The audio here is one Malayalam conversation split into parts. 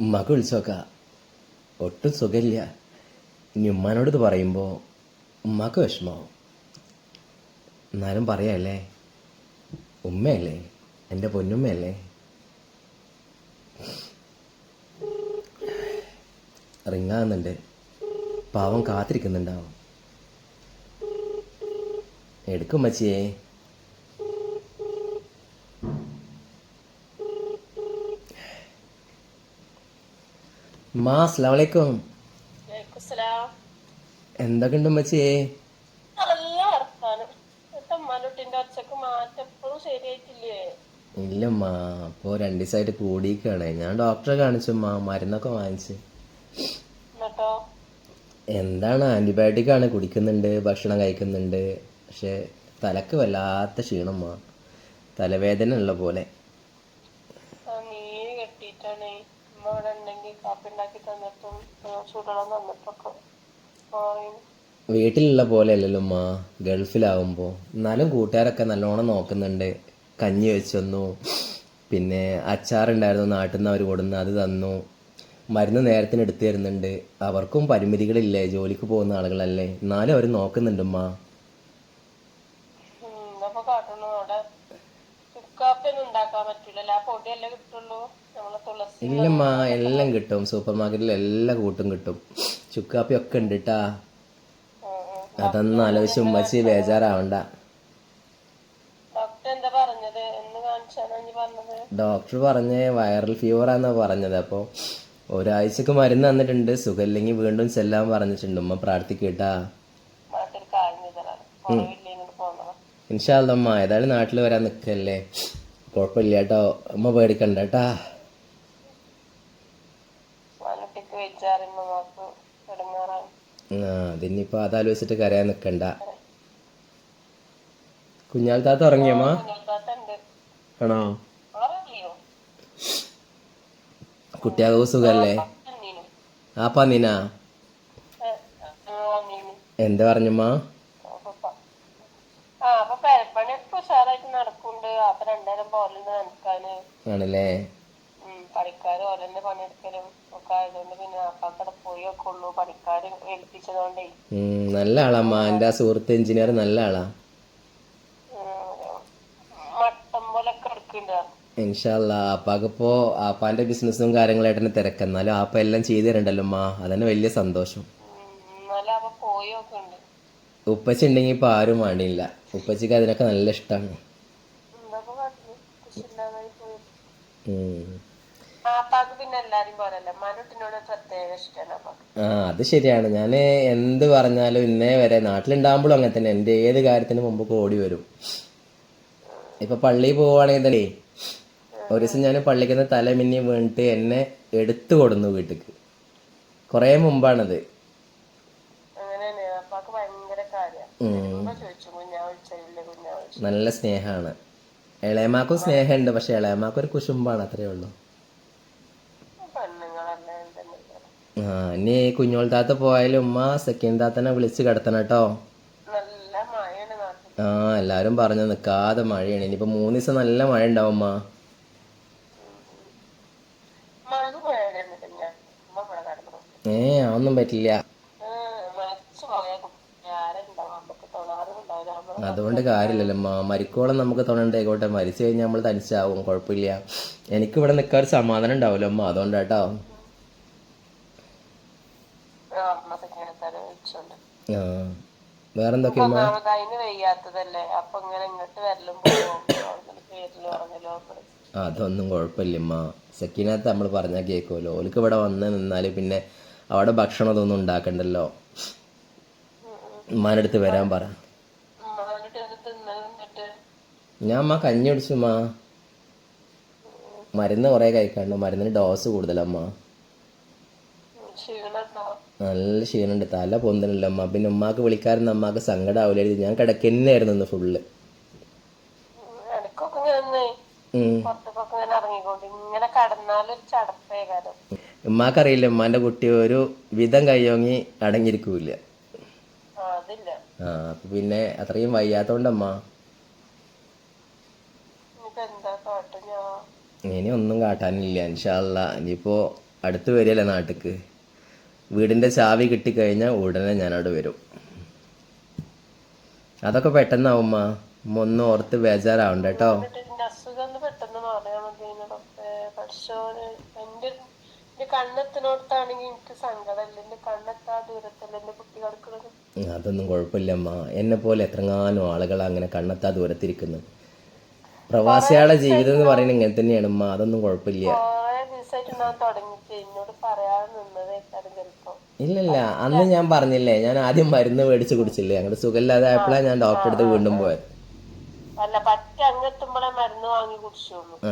ഉമ്മാക്ക് വിളിച്ചോക്ക ഒട്ടും സുഖമില്ല. ഇനി ഉമ്മാനോട് ഇത് പറയുമ്പോൾ ഉമ്മാക്ക് വിഷമാവും. എന്നാലും പറയാല്ലേ? ഉമ്മയല്ലേ? എന്റെ പൊന്നുമ്മയല്ലേ? റിങ്ങാകുന്നുണ്ട്. പാവം കാത്തിരിക്കുന്നുണ്ടാവും. എടുക്കും മച്ചിയേ മാ അസ്സലാമു അലൈക്കും വലൈക്കുസ്സലാം. എന്തൊക്കെയുണ്ട് മച്ചിയേ നല്ല വർത്താനം എന്നിട്ട് ഉമ്മാനുട്ടിന്റെ ഒച്ചക്ക് അസ്സലാമലൈക്കും. എന്തൊക്കെയുണ്ട് ഉമ്മച്ചേ? ഇല്ലമ്മ അപ്പോൾ രണ്ട് ദിവസമായിട്ട് കൂടിയിക്കാണ് ഞാൻ ഡോക്ടറെ കാണിച്ചുമ്മ മരുന്നൊക്കെ വാങ്ങിച്ച്. എന്താണ് ആന്റിബയോട്ടിക് ആണ് കുടിക്കുന്നുണ്ട് ഭക്ഷണം കഴിക്കുന്നുണ്ട്. പക്ഷെ തലക്ക് വല്ലാത്ത മാ തലവേദന ഉള്ള പോലെ ആ നീര് കെട്ടിയിട്ടാണ് ഉമ്മ ഇവിടെ ഉണ്ടെങ്കിൽ കാപ്പി ഉണ്ടാക്കി തന്നിട്ടും ആ, ചൂടുവെള്ളം തന്നിട്ടൊക്കെ വീട്ടിലുള്ള പോലെ അല്ലല്ലോ ഉമ്മ. ഗൾഫിലാവുമ്പോൾ എന്നാലും കൂട്ടുകാരൊക്കെ നല്ലോണം നോക്കുന്നുണ്ട്. കഞ്ഞി വെച്ചൊന്നു. പിന്നെ അച്ചാറുണ്ടായിരുന്നു നാട്ടിൽ നിന്ന് അവർ കൊടുന്ന് അത് തന്നു. മരുന്ന് നേരത്തിന് എടുത്തു തരുന്നുണ്ട്. അവർക്കും പരിമിതികളില്ലേ ജോലിക്ക് പോകുന്ന ആളുകളല്ലേ? എന്നാലും അവർ നോക്കുന്നുണ്ട് ഉമ്മ. ഉണ്ടാക്കാൻ പറ്റൂലല്ലോ? ആ പൊടിയല്ലേ കിട്ടുള്ളൂ? നമ്മളെ തുളസി ഇല്ലമ്മ എല്ലാം കിട്ടും. സൂപ്പർ മാർക്കറ്റിൽ എല്ലാ കൂട്ടും കിട്ടും. ചുക്കാപ്പി ഒക്കെ ഉണ്ട് കേട്ടാ. അതൊന്നും ആലോചിച്ച് ഉമ്മച്ചി ബേജാറാവണ്ട. ഡോക്ടർ എന്താ പറഞ്ഞത്? എന്ന് കാണിച്ചാണ് നീ പറഞ്ഞത്? ഡോക്ടർ പറഞ്ഞ് വൈറൽ ഫീവറാന്നാ പറഞ്ഞത്. അപ്പോൾ ഒരാഴ്ചക്ക് മരുന്ന് തന്നിട്ടുണ്ട്. സുഖമില്ലെങ്കിൽ വീണ്ടും ചെല്ലാൻ പറഞ്ഞിട്ടുണ്ട്. ഉമ്മ പ്രാർത്ഥിക്കട്ടാ നാട്ടിൽ ഇൻഷാല്ലമ്മ ഏതായാലും നാട്ടിൽ വരാൻ നിൽക്കല്ലേ കുഴപ്പമില്ല കേട്ടോ. അമ്മ പേടിക്കണ്ട കേട്ടാ. അതിനിപ്പോ ആ അതാലോചിച്ചിട്ട് കരയാൻ നിൽക്കണ്ട കുഞ്ഞാൽ താത്ത ഉറങ്ങിയമ്മ ആണോ? കുട്ടിയാകൂ സുഖല്ലേ? ആ പന്നിനാ നീനു എന്താ പറഞ്ഞമ്മ? ആണല്ലേ? പണിക്കാര് ഓരോന്നെ പണിയെടുക്കലും ഒക്കെ ആയതുകൊണ്ട് പിന്നെ അപ്പാക്കടെ പോയി ഒക്കെ ഉള്ളൂ. പണിക്കാര് ഏൽപ്പിച്ചതുകൊണ്ടേ. നല്ല ആളാമ്മ എന്റെ ആ സുഹൃത്ത് എഞ്ചിനീയർ നല്ല ആളാ. മട്ടം ഇൻഷാല്ല ആപ്പാക്കിപ്പോ ആപ്പാന്റെ ബിസിനസ്സും കാര്യങ്ങളായിട്ട് തന്നെ തിരക്ക്. എന്നാലും ആപ്പ എല്ലാം ചെയ്തു തരണ്ടല്ലോ മാ. അതന്നെ വലിയ സന്തോഷം. ഉപ്പച്ചി ഉണ്ടെങ്കിൽ ഇപ്പൊ ആരും വേണ്ടിയില്ല. ഉപ്പച്ചിക്ക് അതിനൊക്കെ നല്ല ഇഷ്ടമാണ് എന്താ കാട്ടുന്നു കുശില്ലാതായി പോയി ഉം. ആപ്പാക്ക് പിന്നെ എല്ലാരും പോലല്ല മനുട്ടിനോട് പ്രത്യേക ഇഷ്ടമാണ് അപ്പാക്ക് ആ അത് ശരിയാണ്. ഞാൻ എന്ത് പറഞ്ഞാലും ഇന്നേ വരെ നാട്ടിലുണ്ടാകുമ്പോഴും അങ്ങനെ തന്നെ. എന്റെ ഏത് കാര്യത്തിന് മുമ്പ് ഓടി വരും. ഇപ്പൊ പള്ളിയിൽ പോവുകയാണെങ്കിൽ തന്നെ ഒരു ദിവസം ഞാൻ പള്ളിക്ക് തല മിന്നി വീണിട്ട് എന്നെ എടുത്തു കൊടുന്നു വീട്ടിക്ക്. കുറേ മുമ്പാണത്. നല്ല സ്നേഹമാണ് ഇളയമാക്കും സ്നേഹമുണ്ട് പക്ഷെ ഇളയമാക്കും ഒരു കുശുമ്പാണ് അത്രേ ഉള്ളൂ ആ ഇനി കുഞ്ഞോൾ താത്ത പോയാലും ഉമ്മ സെക്കൻഡ് താത്തനെ വിളിച്ച് കിടത്തണം കേട്ടോ ആ എല്ലാരും പറഞ്ഞു നിക്കാതെ മഴയാണ് ഇനിയിപ്പോ മൂന്ന് ദിവസം നല്ല മഴ ഉണ്ടാവും ഉമ്മ ഏ അതൊന്നും പറ്റില്ല മരിച്ചു പോയ കുട്ടി ആരുണ്ടാവും നമുക്ക് തൊണാറും ഉണ്ടാവില്ല നമ്മൾ അതുകൊണ്ട് കാര്യമില്ലല്ലോ. മരിക്കോളം നമുക്ക് തുണണ്ടായിക്കോട്ടെ മരിച്ചു കഴിഞ്ഞാൽ നമ്മൾ തനിച്ചാവും. കുഴപ്പമില്ല എനിക്ക് ഇവിടെ നിൽക്കാൻ ഒരു സമാധാനം ഉണ്ടാവില്ല അമ്മ? അതുകൊണ്ട് കേട്ടോ ആ, അമ്മ? ഒക്കെ അതൊന്നും കുഴപ്പമില്ലമ്മ സെക്കിനകത്ത് നമ്മൾ പറഞ്ഞാൽ കേൾക്കുമല്ലോ ഓൾക്ക് ഇവിടെ വന്ന് നിന്നാൽ പിന്നെ അവിടെ ഭക്ഷണം അതൊന്നും ഉണ്ടാക്കണ്ടല്ലോ. ഉമ്മാനടുത്ത് വരാൻ പറ ഉമ്മാനിട്ട് അത് തിന്ന് നിന്നിട്ട് ഞാൻ അമ്മ കഞ്ഞി കുടിച്ചു അമ്മ മരുന്ന് കുറേ കഴിക്കാണ്ടോ മരുന്നിന് ഡോസ് കൂടുതലമ്മ നല്ല ക്ഷീണമുണ്ട് തല പൊന്തനല്ല അമ്മ പിന്നെ ഉമ്മാക്ക് വിളിക്കാറുണ്ട്. അമ്മാക്ക് സങ്കടമാവില്ല ഞാൻ കിടക്കുന്നായിരുന്നു ഇന്ന് ഫുള്ള് ഉമ്മാക്കറിയില്ല ഉമ്മാന്റെ കുട്ടി ഒരു വിധം കയ്യോങ്ങി അടങ്ങിയിരിക്കൂല. ആ പിന്നെ അത്രയും വയ്യാത്തോണ്ടമ്മ ഇനിയിപ്പോ എന്താ കാട്ടും ഞാൻ ഇനി ഒന്നും കാട്ടാനില്ല ഇൻഷാല്ല ഇനിയിപ്പോൾ അടുത്ത് വരികയല്ലേ നാട്ടിക്ക്. വീടിന്റെ ചാവി കിട്ടിക്കഴിഞ്ഞാൽ ഉടനെ ഞാൻ ഞാനവിടെ വരും. അതൊക്കെ പെട്ടെന്നാവുമ്മ. ഉമ്മ ഒന്ന് ഓർത്ത് ബേജാറാവണ്ട കുട്ടി. അതൊന്നും കുഴപ്പമില്ലമ്മ. എന്നെ പോലെ എത്രങ്ങാനും ആളുകൾ അങ്ങനെ കണ്ണെത്താ ദൂരത്തിരിക്കുന്നു പ്രവാസികളുടെ ജീവിതം എന്ന് പറയുന്നത് ഇങ്ങനെ തന്നെയാണ്. അതൊന്നും കുഴപ്പമില്ല. ഇല്ലില്ല അന്ന് ഞാൻ പറഞ്ഞില്ലേ ഞാൻ ആദ്യം മരുന്ന് മേടിച്ച് കുടിച്ചില്ലേ? അങ്ങോട്ട് സുഖമില്ലാതായപ്പോഴാണ് ഞാൻ ഡോക്ടറെ അടുത്ത് വീണ്ടും പോയത്.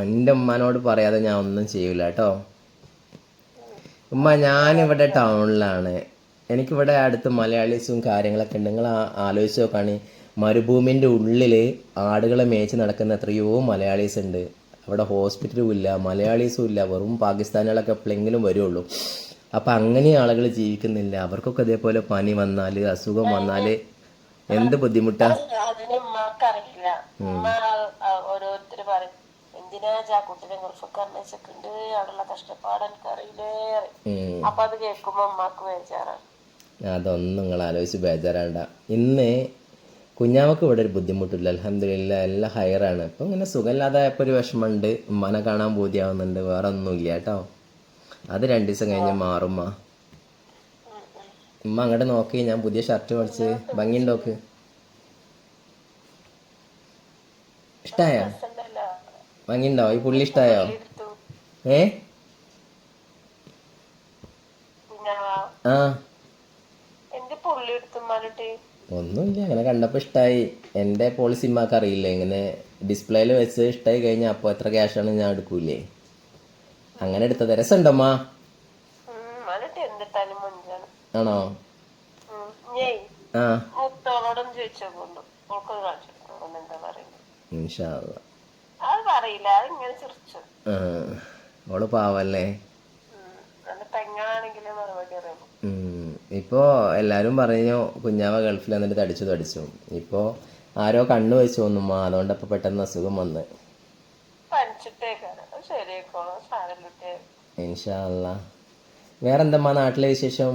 എന്റെ ഉമ്മാനോട് പറയാതെ ഞാൻ ഒന്നും ചെയ്യൂല കേട്ടോ. ഉമ്മ ഞാനിവിടെ ടൗണിലാണ് എനിക്കിവിടെ അടുത്ത് മലയാളീസും കാര്യങ്ങളൊക്കെ ഉണ്ട്. നിങ്ങൾ ആലോചിച്ച് നോക്കുകയാണെങ്കിൽ മരുഭൂമിന്റെ ഉള്ളിൽ ആടുകളെ മേച്ച് നടക്കുന്ന എത്രയോ മലയാളീസ് ഉണ്ട്. അവിടെ ഹോസ്പിറ്റലും ഇല്ല മലയാളീസും ഇല്ല. വെറും പാകിസ്ഥാനികളൊക്കെ എപ്പോഴെങ്കിലും വരുള്ളൂ. അപ്പം അങ്ങനെ ആളുകൾ ജീവിക്കുന്നില്ല. അവർക്കൊക്കെ ഇതേപോലെ പനി വന്നാൽ അസുഖം വന്നാൽ എന്ത് ബുദ്ധിമുട്ടാ? ഓരോരുത്തര് പറയും എന്തിനാ ആ കുട്ടിനെ ഗൾഫക്കാരനെ വെച്ചിട്ടുണ്ട് അവിടെയുള്ള കഷ്ടപ്പാട് എനിക്ക് അറിയില്ലേ പറയും. ഉം. അപ്പൊ അത് കേൾക്കുമ്പോ ഉമ്മാക്ക് ബേജാറാണ്. അതൊന്നും നിങ്ങൾ ആലോചിച്ച് ബേജാറാണ്ട. ഇന്ന് കുഞ്ഞാവക്ക് ഇവിടെ ഒരു ബുദ്ധിമുട്ടില്ല. അലഹമില്ല എല്ലാം ഹയറാണ് ഇപ്പം ഇങ്ങനെ സുഖമില്ലാതായപ്പോൾ ഒരു വിഷമമുണ്ട്. ഉമ്മനെ കാണാൻ ബോധ്യമാവുന്നുണ്ട് വേറെ ഒന്നുമില്ല കേട്ടോ. അത് രണ്ട് ദിവസം കഴിഞ്ഞ് മാറുമ്മ ഉമ്മ. അങ്ങോട്ട് നോക്കി. ഞാൻ പുതിയ ഷർട്ട് മേടിച്ച് ഭംഗിയുണ്ടോക്ക് ഇഷ്ടായോ? ഭംഗി ഭംഗിയുണ്ടോ? ഈ പുള്ളി ഇഷ്ടായോ? ഏ? ആ. പുള്ളി എടുത്തു ഒന്നുമില്ല. അങ്ങനെ കണ്ടപ്പോൾ ഇഷ്ടമായി എന്റെ പോളിസി മാക്ക് അറിയില്ല? ഇങ്ങനെ ഡിസ്പ്ലേയിൽ വെച്ച് ഇഷ്ടമായി കഴിഞ്ഞാൽ അപ്പോൾ എത്ര ക്യാഷാണ് ഞാൻ എടുക്കൂലേ അങ്ങനെ എടുത്തത് രസമുണ്ടമ്മ ആണോ? ആ. ഓൾ പാവല്ലേ? പെങ്ങളാണെങ്കിലും മറുപടി അറിയുമ്പോ ഉം. ഇപ്പോൾ എല്ലാവരും പറഞ്ഞു കുഞ്ഞാവ ഗൾഫിൽ എന്നിട്ട് തടിച്ചു തടിച്ചു. ഇപ്പോൾ ആരോ കണ്ണു വെച്ചു തോന്നുമ്മ അതുകൊണ്ട് അപ്പോൾ പെട്ടെന്ന് അസുഖം വന്ന്. പനിച്ചിട്ടേക്കാണ് അത് ശരിയായിക്കോളും സാരല്ലിട്ടേ ഇൻഷാ അള്ളാ വേറെന്തമ്മ നാട്ടിലെ വിശേഷം?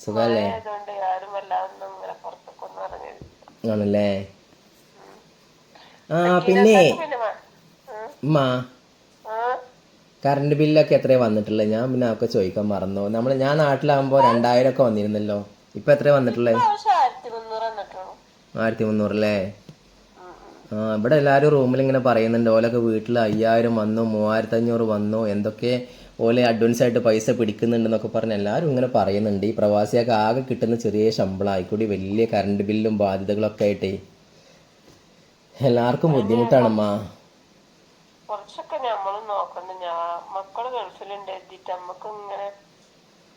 സുഖല്ലേ? ആണല്ലേ? ആ പിന്നെ മ- കറണ്ട് ബില്ലൊക്കെ എത്രയാണ് വന്നിട്ടുള്ളത് ഞാൻ പിന്നെ അതൊക്കെ ചോദിക്കാൻ മറന്നു. നമ്മൾ ഞാൻ നാട്ടിലാകുമ്പോൾ രണ്ടായിരം ഒക്കെ വന്നിരുന്നല്ലോ. ഇപ്പം എത്രയാണ് വന്നിട്ടുള്ളത് ആയിരത്തി മുന്നൂറ് അല്ലേ ആ ഇവിടെ എല്ലാവരും റൂമിൽ ഇങ്ങനെ പറയുന്നുണ്ട്. ഓലൊക്കെ വീട്ടിൽ അയ്യായിരം വന്നു മൂവായിരത്തി അഞ്ഞൂറ് വന്നു എന്തൊക്കെ ഓലെ അഡ്വാൻസ് ആയിട്ട് പൈസ പിടിക്കുന്നുണ്ടെന്നൊക്കെ പറഞ്ഞ് എല്ലാവരും ഇങ്ങനെ പറയുന്നുണ്ട്. ഈ പ്രവാസിയൊക്കെ ആകെ കിട്ടുന്ന ചെറിയ ശമ്പളം ആയിക്കൂടി വലിയ കറണ്ട് ബില്ലും ബാധ്യതകളൊക്കെ ആയിട്ടേ. എല്ലാവർക്കും ബുദ്ധിമുട്ടാണമ്മ. കുറച്ചൊക്കെ നമ്മളും നോക്കണം ഞാൻ മക്കൾ ഗൾഫിലുണ്ട് എഴുതിയിട്ട് നമുക്ക് ഇങ്ങനെ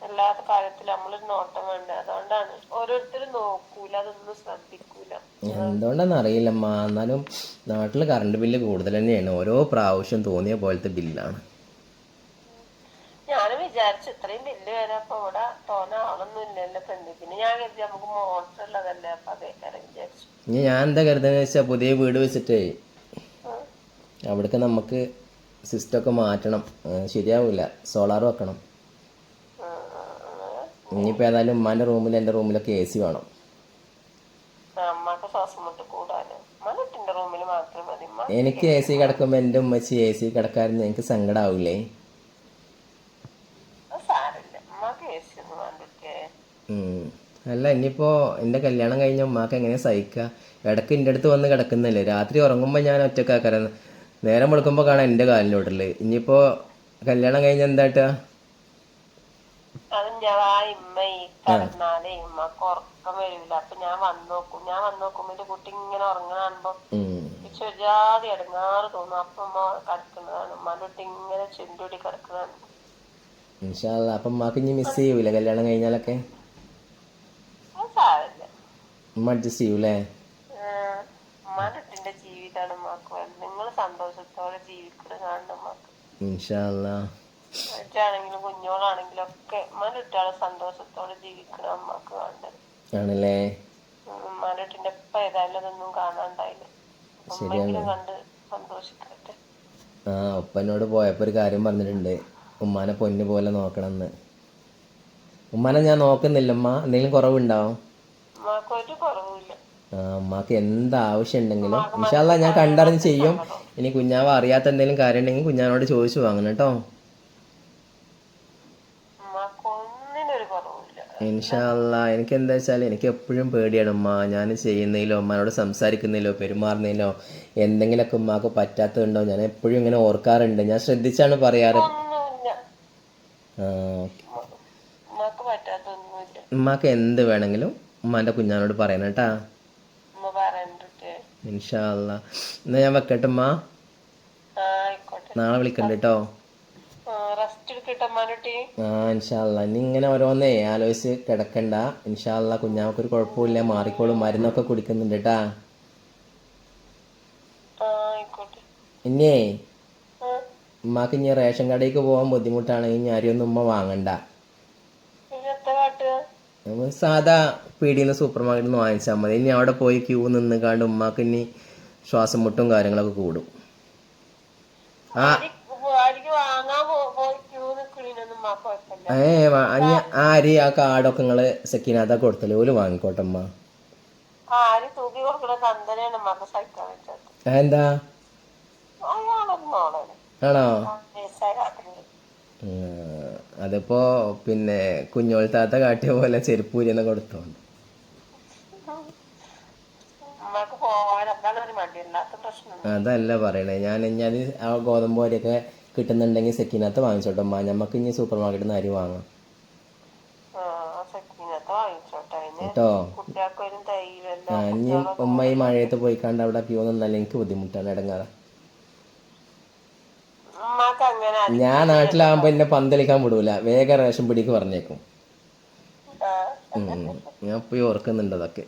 എല്ലാ കാര്യത്തിലും നമ്മളൊരു നോട്ടം വേണ്ട? അതുകൊണ്ടാണ് ഓരോരുത്തരും നോക്കൂല അതൊന്നും ശ്രദ്ധിക്കൂല. എന്തുകൊണ്ടാണെന്ന് അറിയില്ലമ്മ. എന്നാലും നാട്ടിൽ കറണ്ട് ബില്ല് കൂടുതൽ തന്നെയാണ്. ഓരോ പ്രാവശ്യം തോന്നിയ പോലത്തെ ബില്ലാണ് ഞാനും വിചാരിച്ചു ഇത്രയും ബില്ല് വരാം അപ്പൊ ഇവിടെ തോന്ന ആളൊന്നും ഇല്ലല്ലോ പെണ്ണു. പിന്നെ ഞാൻ കരുതി നമുക്ക് മോട്ടർ ഉള്ളതല്ലേ? അപ്പൊ അതേക്കാരം വിചാരിച്ചു. ഇനി ഞാൻ എന്താ കരുതുന്നത് വെച്ചാൽ പുതിയ വീട് വെച്ചിട്ടേ. അവിടേക്ക് നമുക്ക് സിസ്റ്റമൊക്കെ മാറ്റണം. ശരിയാവില്ല. സോളാർ വെക്കണം. ഇനിയിപ്പോൾ ഏതായാലും ഉമ്മാന്റെ റൂമിൽ എന്റെ റൂമിലൊക്കെ എ സി വേണം. എനിക്ക് എ സി കിടക്കുമ്പോൾ എന്റെ ഉമ്മച്ചി എ സി കിടക്കാറുണ്ട് എനിക്ക് സങ്കടാവില്ലേ. അല്ല ഇനിയിപ്പോൾ എന്റെ കല്യാണം കഴിഞ്ഞ ഉമ്മാക്ക് എങ്ങനെ സഹിക്കുക ഇടയ്ക്ക് എന്റെ അടുത്ത് വന്ന് കിടക്കുന്നല്ലേ? രാത്രി ഉറങ്ങുമ്പോൾ ഞാൻ ഒറ്റക്കാക്കര. നേരം വെളുക്കുമ്പോൾ കാണാൻ എന്റെ കാലിലോട്ടിൽ ഇനിയിപ്പോൾ കല്യാണം കഴിഞ്ഞ എന്താട്ടാ അപ്പൊ ഉമ്മാക്ക് ഇനി മിസ് ചെയ്യൂല? കല്യാണം കഴിഞ്ഞാലൊക്കെ? ഉമ്മ അഡ്ജസ്റ്റ് ചെയ്യൂലേ? ഉമ്മാന്റെ മാക്ക് നിങ്ങൾ സന്തോഷത്തോടെ ജീവിക്കുന്നത് കാണണം മാക്ക് ആണെങ്കിലും കുഞ്ഞോളാണെങ്കിലും ഒക്കെ ഉമ്മാന്റെ കുട്ടികളെ സന്തോഷത്തോടെ ജീവിക്കണം അമ്മയ്ക്ക് വേണ്ടത് ആണല്ലേ? ഉമ്മാന്റെ കുട്ടിന്റെ ഇപ്പൊ ഏതായാലും അതൊന്നും കാണാണ്ടായില്ല? ഉമ്മെങ്കിലും കണ്ട് സന്തോഷിക്കട്ടെ. ആ ഒപ്പനോട് പോയപ്പോ ഒരു കാര്യം പറഞ്ഞിട്ടുണ്ട്. ഉമ്മാനെ പൊന്നു പോലെ നോക്കണമെന്ന് ഉമ്മാനെ ഞാൻ നോക്കുന്നില്ല ഉമ്മ. എന്തെങ്കിലും കുറവുണ്ടാവും ഉമ്മാക്ക് ഒരു കുറവില്ല ആ എന്താവശ്യം എന്ത് ആവശ്യം ഉണ്ടെങ്കിലും ഇൻഷാല്ല ഞാൻ കണ്ടറിഞ്ഞ് ചെയ്യും. ഇനി കുഞ്ഞാവ് അറിയാത്ത എന്തെങ്കിലും കാര്യം ഉണ്ടെങ്കിൽ കുഞ്ഞാനോട് ചോദിച്ചു വാങ്ങണം കേട്ടോ. ഇൻഷാല്ല എനിക്ക് എന്താ വെച്ചാൽ എനിക്ക് എപ്പോഴും പേടിയാണ് ഉമ്മ. ഞാൻ ചെയ്യുന്നതിലോ ഉമ്മാനോട് സംസാരിക്കുന്നതിലോ പെരുമാറുന്നതിലോ എന്തെങ്കിലുമൊക്കെ ഉമ്മാക്ക് പറ്റാത്തതുണ്ടോ? ഞാൻ എപ്പോഴും ഇങ്ങനെ ഓർക്കാറുണ്ട്. ഞാൻ ശ്രദ്ധിച്ചാണ് പറയാറ്. ഉമ്മാക്ക് എന്ത് വേണമെങ്കിലും ഉമ്മാന്റെ കുഞ്ഞാനോട് പറയണം കേട്ടാ. ഇൻഷാല്ല എന്നാ ഞാൻ വെക്കട്ടെ ഉമ്മ? ആ ആയിക്കോട്ടെ. നാളെ വിളിക്കണ്ട കേട്ടോ? ആ ഇൻഷാല്ല ഇനി ഇങ്ങനെ ഓരോന്നേ ആലോചിച്ച് കിടക്കണ്ട. ഇൻഷാല്ല കുഞ്ഞാമക്കൊരു കുഴപ്പമില്ല മാറിക്കോളും. മരുന്നൊക്കെ കുടിക്കുന്നുണ്ട് കേട്ടാ ആ ഉമ്മാക്ക് ഇനി റേഷൻ കടയിലേക്ക് പോകാൻ ബുദ്ധിമുട്ടാണെങ്കിൽ ഇനി അരിയൊന്നും ഉമ്മ വാങ്ങണ്ട. നമ്മൾ സാധാ പീടിയിൽ നിന്ന് സൂപ്പർ മാർക്കറ്റിൽ നിന്ന് വാങ്ങിച്ചാൽ മതി. ഇനി അവിടെ പോയി ക്യൂ നിന്ന് കാണ്ട് ഉമ്മാക്ക് ഇനി ശ്വാസം മുട്ടും കാര്യങ്ങളൊക്കെ കൂടും. ആ. ഏ ആ അരി ആ കാർഡൊക്കെ നിങ്ങൾ സെക്കിനകത്തൊക്കെ കൊടുത്തല്ലേ ഓൽ വാങ്ങിക്കോട്ടെ ആ, എന്താ ആണോ? അതിപ്പോ പിന്നെ കുഞ്ഞോൾ താത്ത കാട്ടിയ പോലെ ചെരുപ്പ് കൊടുത്തോണ്ട് ഉമ്മാക്ക് പോവാൻ അതാണ് ഒരു മടി അല്ലാത്ത പ്രശ്നം. അതല്ല പറയണേ ഞാൻ ഇനി അത് ആ ഗോതമ്പ് പൊടിയൊക്കെ കിട്ടുന്നുണ്ടെങ്കിൽ സെക്കിനകത്ത് വാങ്ങിച്ചോട്ടെ അമ്മ ഞമ്മക്ക് ഇനി സൂപ്പർ മാർക്കറ്റിൽ നിന്ന് അരി വാങ്ങാം. കേട്ടോ? ആ ഇനി ഉമ്മ ഈ മഴയത്ത് പോയിക്കാണ്ട് കണ്ട് അവിടെ ക്യൂ നിന്നാലും എനിക്ക് ബുദ്ധിമുട്ടാണ് ഇടങ്ങാറ. ഞാൻ നാട്ടിലാകുമ്പോ എന്നെ പന്തളിക്കാൻ വിടൂല. വേഗം റേഷൻ പിടിക്ക് പറഞ്ഞേക്കും. ഞാൻ പോയി ഓർക്കുന്നുണ്ട് അതൊക്കെ.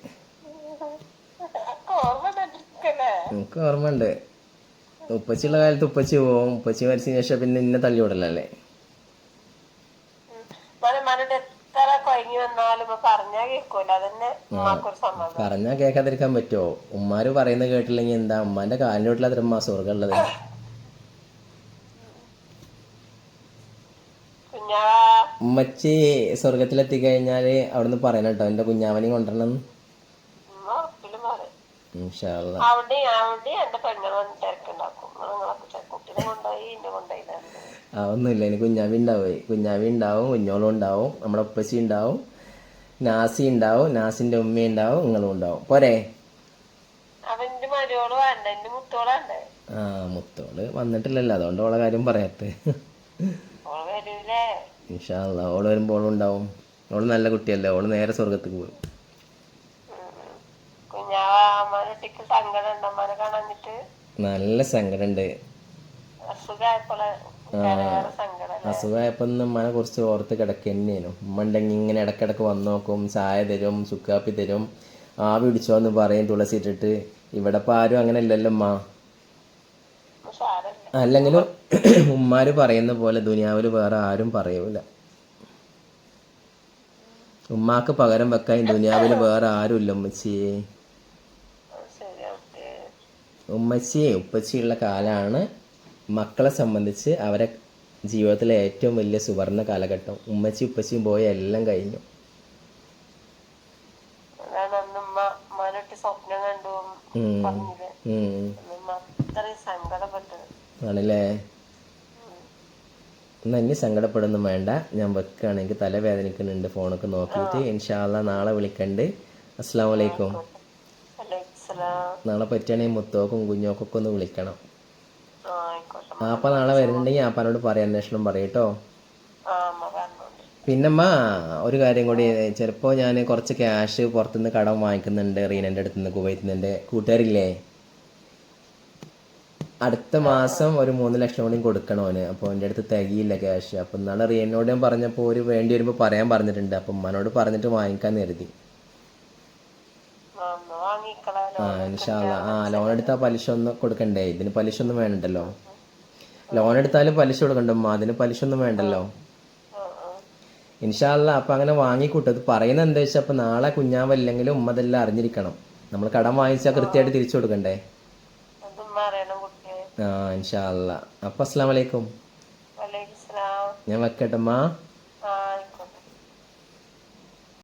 എനിക്ക് ഓർമ്മ ഉണ്ട്. ഉപ്പച്ചിയുള്ള കാലത്ത് ഉപ്പച്ചി പോവും. ഉപ്പച്ചി മരിച്ചതിന് ശേഷം പിന്നെ ഇന്നെ തള്ളി വിടലല്ലേ പറഞ്ഞാ കേക്കാതിരിക്കാൻ കേൾക്കാതിരിക്കാൻ പറ്റുമോ ഉമ്മാര് പറയുന്നത് കേട്ടില്ലെങ്കിൽ എന്താ? ഉമ്മാന്റെ കാലിന്റെ വീട്ടിൽ അത്ര ഉള്ളത്. ഉമ്മച്ചി സ്വർഗത്തിലെത്തി കഴിഞ്ഞാൽ അവിടുന്ന് പറയണം കേട്ടോ എന്റെ കുഞ്ഞാവനെയും കൊണ്ടുവരണം. ഒന്നുമില്ല ഇനി കുഞ്ഞാവി ഉണ്ടാവും കുഞ്ഞാവി ഉണ്ടാവും കുഞ്ഞോളും ഉണ്ടാവും നമ്മുടെ ഉപ്പച്ചി ഉണ്ടാവും നാസി ഉണ്ടാവും നാസിന്റെ ഉമ്മ ഉണ്ടാവും നിങ്ങളും ഉണ്ടാവും. പോരെ? ആ മുത്തോൾ വന്നിട്ടില്ലല്ലോ അതുകൊണ്ട് ഓളെ കാര്യം പറയാത്ത. ഇൻഷാല്ല ഓൾ വരുമ്പോൾ ഓളും ഉണ്ടാവും. ഓൾ നല്ല കുട്ടിയല്ലേ ഓൾ നേരെ സ്വർഗത്തേക്ക് പോകും നല്ല സങ്കടമുണ്ട് അസുഖമായപ്പോ ഉമ്മനെ കുറച്ച് ഓർത്ത് കിടക്കുക തന്നെയാണ് ഉമ്മ ഉണ്ടെങ്കിൽ ഇങ്ങനെ ഇടക്കിടക്ക് വന്നു നോക്കും ചായ തരും ചുക്കാപ്പി തരും ആവി പിടിച്ചോ എന്ന് പറയും തുളസി ഇട്ടിട്ട് ഇവിടെ ഇപ്പം ആരും അങ്ങനെ ഇല്ലല്ലോ ഉമ്മ. അല്ലെങ്കിലും ഉമ്മാര് പറയുന്ന പോലെ ദുനിയാവിൽ വേറെ ആരും പറയൂല. ഉമ്മാക്ക് പകരം വെക്കാൻ ദുനിയാവിൽ വേറെ ആരുമില്ല ഉമ്മച്ചിയെ ഉമ്മച്ചിയെ ഉപ്പച്ചിയുള്ള കാലാണ് മക്കളെ സംബന്ധിച്ച് അവരെ ജീവിതത്തിലെ ഏറ്റവും വലിയ സുവർണ കാലഘട്ടം. ഉമ്മച്ചി ഉപ്പച്ചിയും പോയ എല്ലാം കഴിഞ്ഞു. അതാണ് അന്ന് ഉമ്മ അമ്മാനൊട്ടി സ്വപ്നം കണ്ടു ഉം. പറഞ്ഞില്ലേ ഉം. അന്ന് ഉമ്മ അത്രയും സങ്കടപ്പെട്ടത് ആണല്ലേ എന്നാ ഇനി സങ്കടപ്പെടുന്നു വേണ്ട. ഞാൻ വെക്കുകയാണെങ്കിൽ തലവേദനിക്കുന്നുണ്ട് ഫോണൊക്കെ നോക്കിയിട്ട്. ഇൻഷാല്ല നാളെ വിളിക്കണ്ട്. അസ്സാം വലൈക്കും നാളെ പറ്റുകയാണെങ്കിൽ മുത്തോക്കും കുഞ്ഞോക്കൊക്കെ ഒന്ന് വിളിക്കണം. ആപ്പ നാളെ വരുന്നുണ്ടെങ്കിൽ ആപ്പാനോട് പറയാം അന്വേഷണം പറയട്ടോ പിന്നമ്മ ഒരു കാര്യം കൂടി. ചിലപ്പോൾ ഞാൻ കുറച്ച് ക്യാഷ് പുറത്തുനിന്ന് കടം വാങ്ങിക്കുന്നുണ്ട് റീനന്റെ അടുത്തുനിന്ന് കുവൈത്തുനിന്ന് എന്റെ കൂട്ടുകാരില്ലേ? അടുത്ത മാസം ഒരു മൂന്ന് ലക്ഷം കൂടി കൊടുക്കണം അവന്. അപ്പോൾ എന്റെ അടുത്ത് തികയില്ല ക്യാഷ് അപ്പോൾ ഇന്നാളെ റിയനോട് ഞാൻ പറഞ്ഞപ്പോൾ ഒരു വേണ്ടി വരുമ്പോൾ പറയാൻ പറഞ്ഞിട്ടുണ്ട്. അപ്പം ഉമ്മനോട് പറഞ്ഞിട്ട് വാങ്ങിക്കാൻ കരുതി. ആ, ഇൻഷാല്ല ആ ലോൺ എടുത്താൽ പലിശ ഒന്നും കൊടുക്കണ്ടേ? ഇതിന് പലിശ ഒന്നും വേണ്ടല്ലോ? ലോൺ എടുത്താലും പലിശ കൊടുക്കണ്ട ഉമ്മ? അതിന് പലിശ ഒന്നും വേണ്ടല്ലോ? ഇൻഷാല്ല അപ്പം അങ്ങനെ വാങ്ങിക്കൂട്ടും. പറയുന്ന പറയുന്നത് എന്താ വെച്ചാൽ അപ്പം നാളെ കുഞ്ഞാവല്ലെങ്കിലും ഉമ്മ ഇതെല്ലാം അറിഞ്ഞിരിക്കണം. നമ്മൾ കടം വാങ്ങിച്ചാൽ കൃത്യമായിട്ട് തിരിച്ചു കൊടുക്കണ്ടേ അതുമ്മ അറിയണം കുട്ടിയെ ആ ഇൻഷാ അല്ല. അപ്പം അസ്സാം വലൈക്കും ഞാൻ വെക്കട്ടെ